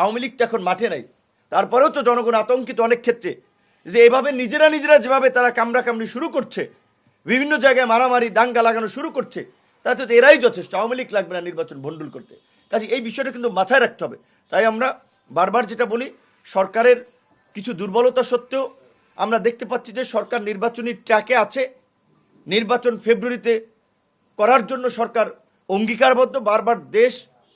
আওয়ামী লীগ তো এখন মাঠে নাই। তারপরেও তো জনগণ আতঙ্কিত অনেক ক্ষেত্রে যে এভাবে নিজেরা নিজেরা যেভাবে তারা কামড়াকামড়ি শুরু করছে, বিভিন্ন জায়গায় মারামারি, দাঙ্গা লাগানো শুরু করছে, তাতে তো এরাই যথেষ্ট। আওয়ামী লীগ লাগবে না নির্বাচন ভণ্ডুল করতে। কাজে এই বিষয়টা কিন্তু মাথায় রাখতে হবে। তাই আমরা বারবার যেটা বলি, সরকারের কিছু দুর্বলতা সত্ত্বেও আমরা দেখতে পাচ্ছি যে সরকার নির্বাচনী ট্র্যাকে আছে। নির্বাচন ফেব্রুয়ারিতে করার জন্য সরকার অঙ্গীকারবদ্ধ। বারবার দেশ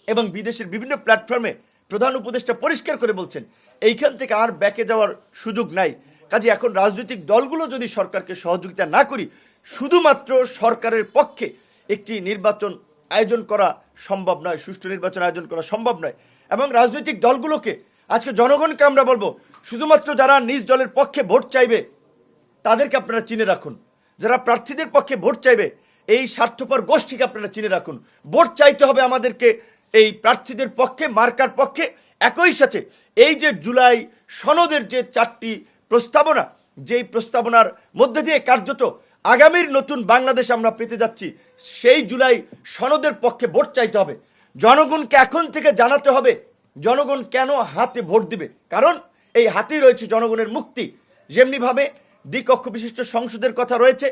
এবং বিদেশের বিভিন্ন প্ল্যাটফর্মে প্রধান উপদেষ্টা পরিষ্কার করে বলছেন, এইখান থেকে আর ব্যাকে যাওয়ার সুযোগ নাই। কাজে এখন রাজনৈতিক দলগুলো যদি সরকারকে সহযোগিতা না করি, শুধুমাত্র সরকারের পক্ষে একটি নির্বাচন আয়োজন করা সম্ভব নয়, সুষ্ঠু নির্বাচন আয়োজন করা সম্ভব নয়। এবং রাজনৈতিক দলগুলোকে, আজকে জনগণকে আমরা বলব, শুধুমাত্র যারা নিজ দলের পক্ষে ভোট চাইবে, তাদেরকে আপনারা চিনে রাখুন। যারা প্রার্থীদের পক্ষে ভোট চাইবে, এই স্বার্থপর গোষ্ঠীকে আপনারা চিনে রাখুন। ভোট চাইতে হবে আমাদেরকে এই প্রার্থীদের পক্ষে, মার্কার পক্ষে একই সাথে এই যে জুলাই সনদের যে চারটি প্রস্তাবনা, যেই প্রস্তাবনার মধ্যে দিয়ে কার্যত আগামীর নতুন বাংলাদেশ আমরা পেতে যাচ্ছি, সেই জুলাই সনদের পক্ষে ভোট চাইতে হবে। জনগণকে এখন থেকে জানাতে হবে, জনগণ কেন হাতে ভোট দিবে? কারণ এই হাতেই রয়েছে জনগণের মুক্তি। যেমনিভাবে দ্বিকক্ষ বিশিষ্ট সংসদের কথা রয়েছে,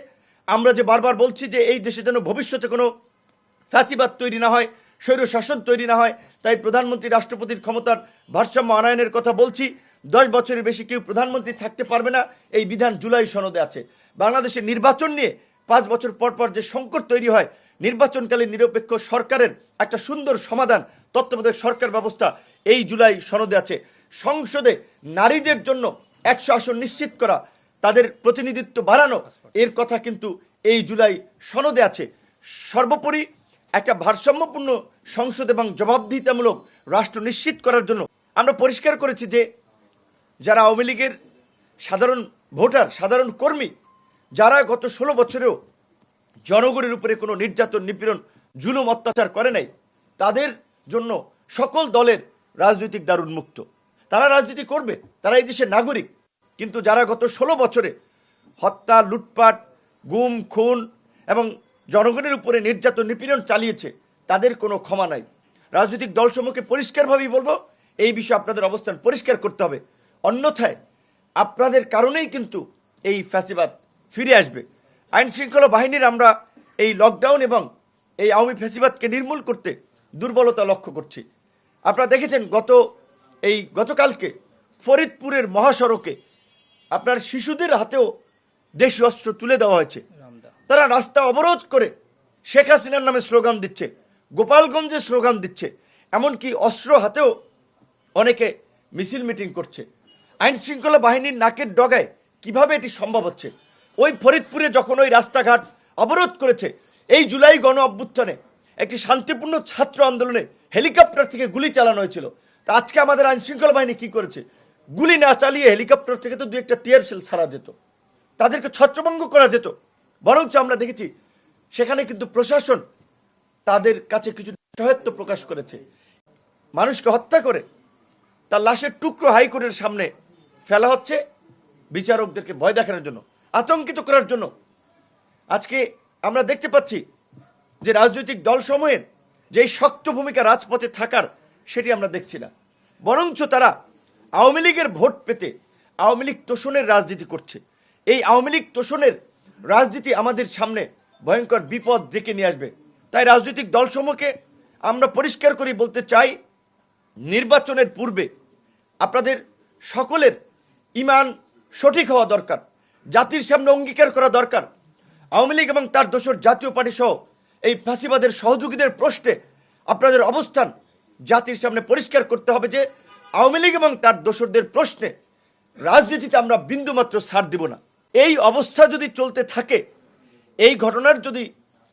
আমরা যে বারবার বলছি যে এই দেশে যেন ভবিষ্যতে কোনো ফ্যাসিবাদ তৈরি না হয় স্বৈর শাসন তৈরি না হয়, তাই প্রধানমন্ত্রী রাষ্ট্রপতির ক্ষমতার ভারসাম্য আনয়নের কথা বলছি। দশ বছরের বেশি কেউ প্রধানমন্ত্রী থাকতে পারবে না, এই বিধান জুলাই সনদে আছে। বাংলাদেশের নির্বাচন নিয়ে পাঁচ বছর পর পর যে সংকট তৈরি হয়, নির্বাচনকালীন নিরপেক্ষ সরকারের একটা সুন্দর সমাধান, তত্ত্বাবধায়ক সরকার ব্যবস্থা এই জুলাই সনদে আছে। সংসদে নারীদের জন্য একশো আসন নিশ্চিত করা, তাদের প্রতিনিধিত্ব বাড়ানো, এর কথা কিন্তু এই জুলাই সনদে আছে। সর্বোপরি একটা ভারসাম্যপূর্ণ সংসদ এবং জবাবদিহিতামূলক রাষ্ট্র নিশ্চিত করার জন্য আমরা পরিষ্কার করেছি যে যারা আওয়ামী লীগের সাধারণ ভোটার, সাধারণ কর্মী, যারা গত ষোলো বছরেও জনগণের উপরে কোনো নির্যাতন, নিপীড়ন, জুলুম অত্যাচার করে নাই, তাদের জন্য সকল দলের রাজনৈতিক দ্বার উন্মুক্ত। তারা রাজনীতি করবে, তারা এই দেশের নাগরিক, কিন্তু যারা গত ষোলো বছরে হত্যা, লুটপাট, গুম, খুন এবং জনগণের উপরে নির্যাতন, নিপীড়ন চালিয়েছে, তাদের কোনো ক্ষমা নাই। রাজনৈতিক দলসমূহকে পরিষ্কারভাবেই বলব, এই বিষয়ে আপনাদের অবস্থান পরিষ্কার করতে হবে। অন্যথায় আপনাদের কারণেই কিন্তু এই ফ্যাসিবাদ ফিরে আসবে। আইন শৃঙ্খলা বাহিনীর আমরা এই লকডাউন এবং এই আওয়ামী ফ্যাসিবাদকে নির্মূল করতে দুর্বলতা লক্ষ্য করছি। আপনারা দেখেছেন গত, এই গতকালকে ফরিদপুরের মহাসড়কে আপনার শিশুদের হাতেও দেশীয় অস্ত্র তুলে দেওয়া হয়েছে। তারা রাস্তা অবরোধ করে শেখ হাসিনার নামে স্লোগান দিচ্ছে, গোপালগঞ্জে স্লোগান দিচ্ছে, এমনকি অস্ত্র হাতেও অনেকে মিছিল মিটিং করছে। আইন শৃঙ্খলা বাহিনীর নাকের ডগায় কীভাবে এটি সম্ভব হচ্ছে? ওই ফরিদপুরে যখন ওই রাস্তাঘাট অবরোধ করেছে, এই জুলাই গণ অভ্যুত্থানে একটি শান্তিপূর্ণ ছাত্র আন্দোলনে হেলিকপ্টার থেকে গুলি চালানো হয়েছিল। তা আজকে আমাদের আইন শৃঙ্খলা বাহিনী কি করেছে? গুলি না চালিয়ে হেলিকপ্টার থেকে তো দু একটা টিয়ার সেল ছাড়া যেত। তাদেরকে ছত্রভঙ্গ করা যেত। বরঞ্চ আমরা দেখেছি সেখানে কিন্তু প্রশাসন তাদের কাছে কিছু সহায়ত্ব প্রকাশ করেছে। মানুষকে হত্যা করে তার লাশের টুকরো হাইকোর্টের সামনে ফেলা হচ্ছে বিচারকদেরকে ভয় দেখানোর জন্য, আতঙ্কিত করার জন্য। আজকে আমরা দেখতে পাচ্ছি যে রাজনৈতিক দলসমূহের যে শক্ত ভূমিকা রাজপথে থাকার সেটি আমরা দেখছি না। বরঞ্চ তারা আওয়ামী লীগের ভোট পেতে আওয়ামী লীগ তোষণের রাজনীতি করছে। এই আওয়ামী লীগ তোষণের রাজনীতি আমাদের সামনে ভয়ঙ্কর বিপদ ডেকে নিয়ে আসবে। তাই রাজনৈতিক দলসমূহকে আমরা পরিষ্কার করে বলতে চাই, নির্বাচনের পূর্বে আপনাদের সকলের ইমান সঠিক হওয়া দরকার, জাতির সামনে অঙ্গীকার করা দরকার। আওয়ামী লীগ এবং তার দোসর জাতীয় পার্টি সহ এই ফাঁসিবাদের সহযোগীদের প্রশ্নে আপনাদের অবস্থান জাতির সামনে পরিষ্কার করতে হবে যে, আওয়ামী লীগ এবং তার দোসরদের প্রশ্নে রাজনীতিতে আমরা বিন্দুমাত্র ছাড় দিব না। এই অবস্থা যদি চলতে থাকে, এই ঘটনার যদি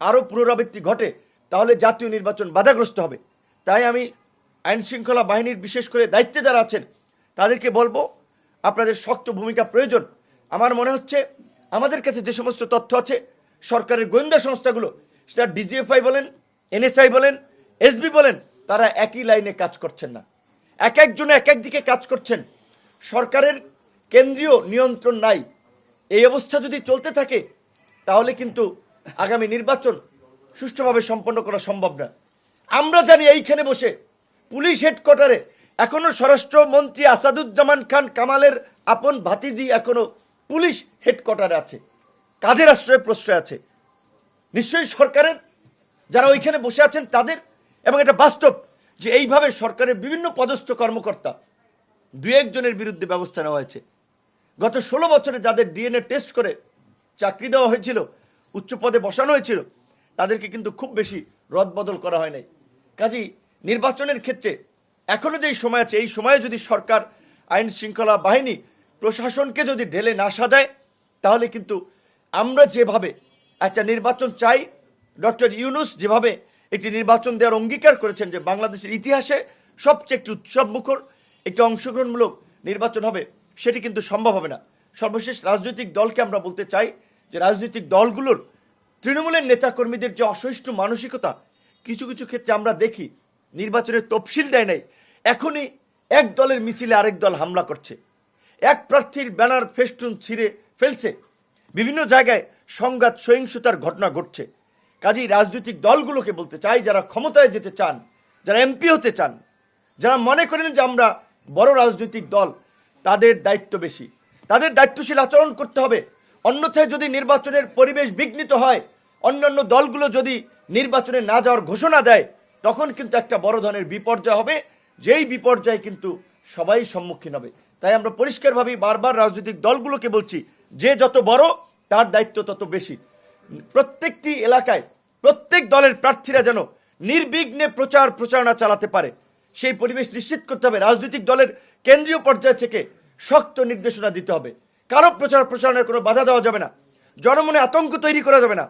আরও পুনরাবৃত্তি ঘটে, তাহলে জাতীয় নির্বাচন বাধাগ্রস্ত হবে। তাই আমি আইন শৃঙ্খলা বাহিনীর বিশেষ করে দায়িত্বে যারা আছেন, তাদেরকে বলব, আপনাদের শক্ত ভূমিকা প্রয়োজন। আমার মনে হচ্ছে, আমাদের কাছে যে সমস্ত তথ্য আছে, সরকারের গোয়েন্দা সংস্থাগুলো, সেটা ডিজিএফআই বলেন, এনএসআই বলেন, এসবি বলেন, তারা একই লাইনে কাজ করছেন না। এক একজনে এক এক দিকে কাজ করছেন। সরকারের কেন্দ্রীয় নিয়ন্ত্রণ নাই। এই অবস্থা যদি চলতে থাকে, তাহলে কিন্তু আগামী নির্বাচন সুষ্ঠুভাবে সম্পন্ন করা সম্ভব না। আমরা জানি এইখানে বসে পুলিশ হেডকোয়ার্টারে এখনও স্বরাষ্ট্রমন্ত্রী আসাদুজ্জামান খান কামালের আপন ভাতিজি এখনও পুলিশ হেডকোয়ার্টারে আছে, কাদের আশ্রয়ে প্রশ্রয় আছে। নিশ্চয়ই সরকারের যারা ওইখানে বসে আছেন তাদের, এবং এটা বাস্তব যে এইভাবে সরকারের বিভিন্ন পদস্থ কর্মকর্তা দু একজনের বিরুদ্ধে ব্যবস্থা নেওয়া হয়েছে। গত ষোলো বছরে যাদের ডিএনএ টেস্ট করে চাকরি দেওয়া হয়েছিল, উচ্চ পদে বসানো হয়েছিল, তাদেরকে কিন্তু খুব বেশি রদবদল করা হয় নাই। কাজেই নির্বাচনের ক্ষেত্রে এখনও যেই সময় আছে, এই সময়ে যদি সরকার আইন শৃঙ্খলা বাহিনী প্রশাসনকে যদি ঢেলে না সাজায়, তাহলে কিন্তু আমরা যেভাবে একটা নির্বাচন চাই, ডক্টর ইউনুস যেভাবে একটি নির্বাচন দেওয়ার অঙ্গীকার করেছেন যে বাংলাদেশের ইতিহাসে সবচেয়ে একটি উৎসব মুখর একটি অংশগ্রহণমূলক নির্বাচন হবে সেটি কিন্তু সম্ভব হবে না। সর্বশেষ রাজনৈতিক দলকে আমরা বলতে চাই যে রাজনৈতিক দলগুলোর তৃণমূলের নেতাকর্মীদের যে অসহিষ্ণু মানসিকতা, কিছু কিছু ক্ষেত্রে আমরা দেখি নির্বাচনের তফসিল দেয় নাই। এখনই এক দলের মিছিলে আরেক দল হামলা করছে। এক প্রার্থীর ব্যানার ফেস্টুন ছিঁড়ে ফেলছে। বিভিন্ন জায়গায় সংঘাত, সহিংসতার ঘটনা ঘটছে। কাজেই রাজনৈতিক দলগুলোকে বলতে চাই, যারা ক্ষমতায় যেতে চান, যারা এমপি হতে চান, যারা মনে করেন যে আমরা বড় রাজনৈতিক দল তাদের দায়িত্ব বেশি। তাদের দায়িত্বশীল আচরণ করতে হবে। অন্যথায় যদি নির্বাচনের পরিবেশ বিঘ্নিত হয়, অন্যান্য দলগুলো যদি নির্বাচনে না যাওয়ার ঘোষণা দেয়, তখন কিন্তু একটা বড় ধরনের বিপর্যয় হবে। যেই বিপর্যয় কিন্তু সবাই সম্মুখীন হবে। তাই আমরা পরিষ্কারভাবেই বারবার রাজনৈতিক দলগুলোকে বলছি, যে যত বড়, তার দায়িত্ব তত বেশি। প্রত্যেকটি এলাকায় প্রত্যেক দলের প্রার্থীরা যেন নির্বিঘ্নে প্রচার প্রচারণা চালাতে পারে। সেই পরিবেশ নিশ্চিত করতে হবে। রাজনৈতিক দলের কেন্দ্রীয় পর্যায় থেকে শক্ত নির্দেশনা দিতে হবে। কারও প্রচার প্রচারণের কোনো বাধা দেওয়া যাবে না। জনমনে আতঙ্ক তৈরি করা যাবে না।